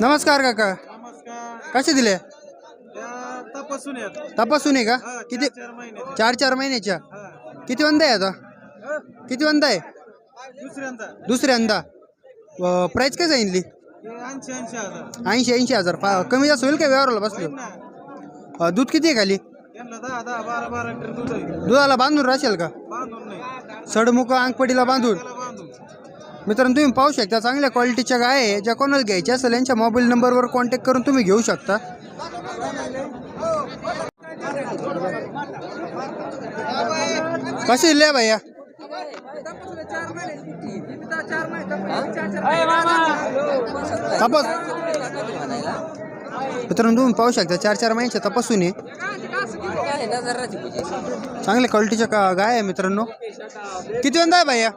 नमस्कार काका. कसे दिले? तपासून तपासून आहे का? किती चार चार महिने. चार चार महिन्याच्या. किती वंदा आहे आता? किती वंदा आहे? दुसऱ्यांदा. दुसऱ्यांदा. प्राईस काय सांगितली? ऐंशी ऐंशी हजार. कमी जास्त होईल का व्यवहाराला बसलो? दूध किती आहे खाली? दुधाला बांधून राहशाल का? सडमुख त्याला बांधून. मित्रांनो तुम्ही पाहू शकता चांगल्या क्वालिटीच्या गाय आहे. ज्या कोणाला घ्यायच्या असेल यांच्या मोबाईल नंबरवर कॉन्टॅक्ट करून तुम्ही घेऊ शकता. कशी दिले भैया? तपास. मित्रांनो तुम्ही पाहू शकता चार चार महिन्याच्या तपासून चांगल्या क्वालिटीच्या का गाय आहे मित्रांनो. किती वंदा आहे भैया?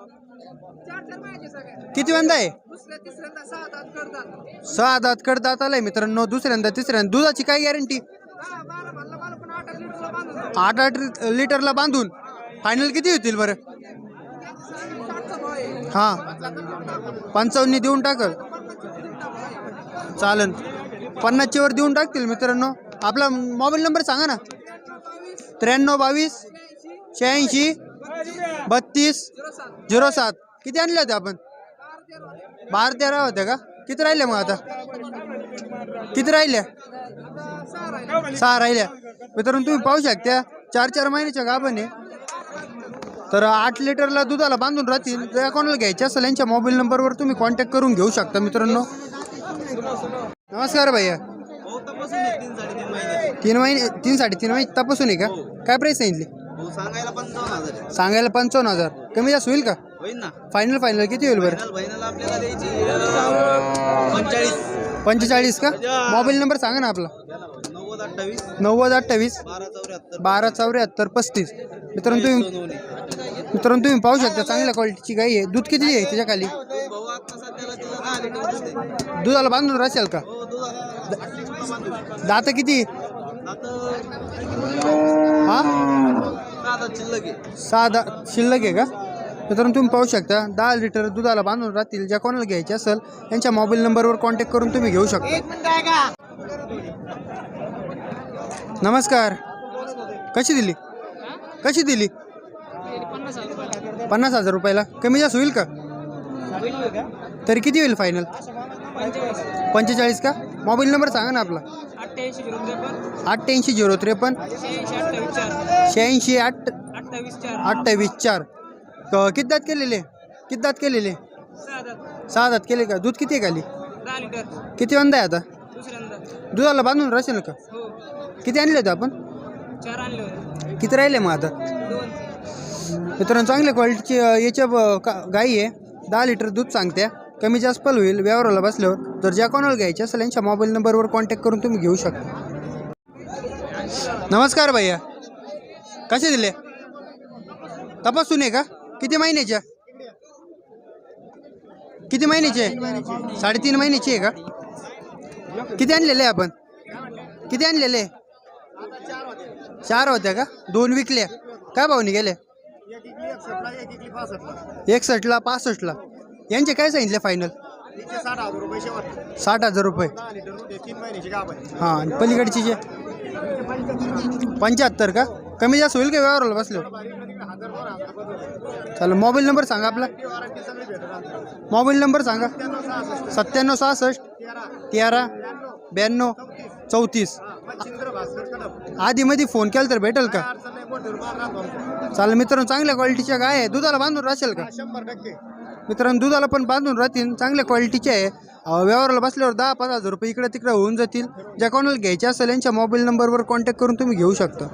किती वंदा आहे? सहा दात कडदात आलाय मित्रांनो दुसऱ्यांदा तिसऱ्यांदा. दुधाची काय गॅरंटी आठ आठ लिटरला बांधून फायनल किती होतील बरं? हां. पंचावन्नी देऊन टाकल. चालन. पन्नासच्या वर देऊन टाकतील मित्रांनो. आपला मोबाईल नंबर सांगा ना. त्र्याण्णव बावीस शहाऐंशी बत्तीस झिरो सात. किती आणले होते आपण? बारा तेरा होत्या का? किती राहिल्या मग आता? किती राहिल्या सहा राहिल्या मित्रांनो तुम्ही पाहू शकता चार चार महिन्याच्या गाभण आहे. तर आठ लिटरला दुधाला बांधून राहतील. त्या कोणाला घ्यायच्या असेल यांच्या मोबाईल नंबरवर तुम्ही कॉन्टॅक्ट करून घेऊ शकता मित्रांनो. नमस्कार भैया. तीन महिने तीन तीन साडेतीन महिने तपासून आहे का? काय प्राईस सांगितली? सांगायला हजार आहे. सांगायला पंचावन्न हजार. कमी जास्त होईल का? होईन ना. फायनल फायनल किती होईल बरं? फायनल फायनल आपल्याला द्यायची. अं, पंचेचाळीस. पंचेचाळीस का? मोबाईल नंबर सांगा ना आपला. नव्वद अठ्ठावीस. नव्वद अठ्ठावीस. बारा चौऱ्याहत्तर. बारा चौऱ्याहत्तर पस्तीस. मित्रांनो तुम्ही. मित्रांनो तुम्ही पाहू शकता चांगल्या क्वालिटीची गाई आहे. दूध किती आहे त्याच्याखाली? भाऊ आता सध्याला तिला दहा लिटर दूध आहे. दुधाला बांधून राहशाल का? हो दूध आता दात किती? हा? आता शिल्लक आहे. शिल्लक का? मित्रांनो तुम्ही पाहू शकता दहा लिटर दुधाला बांधून राहतील. ज्या कोणाला घ्यायचे असेल यांच्या मोबाईल नंबरवर कॉन्टॅक्ट करून तुम्ही घेऊ शकता. मिनिट आहे का? नमस्कार. कशी दिली? कशी दिली? पन्नास हजार रुपयाला. कमी जास्त होईल का? तरी किती होईल फायनल पंचेचाळीस का? मोबाईल नंबर सांगा ना आपला. अठ्ठ्याऐंशी झिरो त्रेपन्न. अठ्ठ्याऐंशी झिरो त्रेपन्न. शहाऐंशी अठ्ठावीस चार. शहाऐंशी आठ अठ्ठावीस चार. अठ्ठावीस चार. क- किती दात केलेले? किती दात केलेले? सहा दात. सहा दात केले का? दूध किती आहे खाली? दहा लिटर. किती वंदा आहे आता? दुसऱ्यांदा दुधाला बांधून राहशील का? हो. किती आणले होते आपण? चार आणले होते. किती राहिले मग आता? दोन. मित्रांनो चांगल्या क्वालिटीची अ, याच्या ब- का- गाई आहे. दहा लिटर दूध सांगत्या. कमी जास्त पण होईल व्यवहाराला बसल्यावर जर ज्या कोणाला घ्यायचे असेल यांच्या मोबाईल नंबरवर कॉन्टॅक्ट करून तुम्ही घेऊ शकता. नमस्कार भैया. कसे दिले? तपासून आहे का? किती महिन्याच्या किती महिन्याचे? साडेतीन महिन्याची आहे का? किती आणलेले आपण? किती आणलेले? चार होत्या का? दोन विकल्या. काय भावनी गेले? एकसष्टला पासष्टला. यांचे काय सांगितले फायनल साठ हजार रुपये शेवट साठ हजार रुपये. दहा लिटर दूध आहे, तीन महिन्याची गाभ आहे. हां आणि पलीकडची जे? पंच्याहत्तर का? कमी जास्त होईल का व्यवहाराला बसलो? चालेल मोबाईल नंबर सांगा आपला. मोबाईल नंबर सांगा. सत्त्याण्णव सहासष्ट तेरा ब्याण्णव चौतीस. आधीमध्ये फोन केला तर भेटेल का? चालेल मित्रांनो चांगल्या क्वालिटीच्या गाय आहे दुधाला बांधून राहशील का? शंभर टक्के. मित्रांनो दुधाला पण बांधून राहतील चांगल्या क्वालिटीचे आहे. व्यवहाराला बसल्यावर दहा पाच हजार रुपये इकडे तिकडे होऊन जातील. ज्या कोणाला घ्यायचे असेल यांच्या मोबाईल नंबरवर कॉन्टॅक्ट करून तुम्ही घेऊ शकता.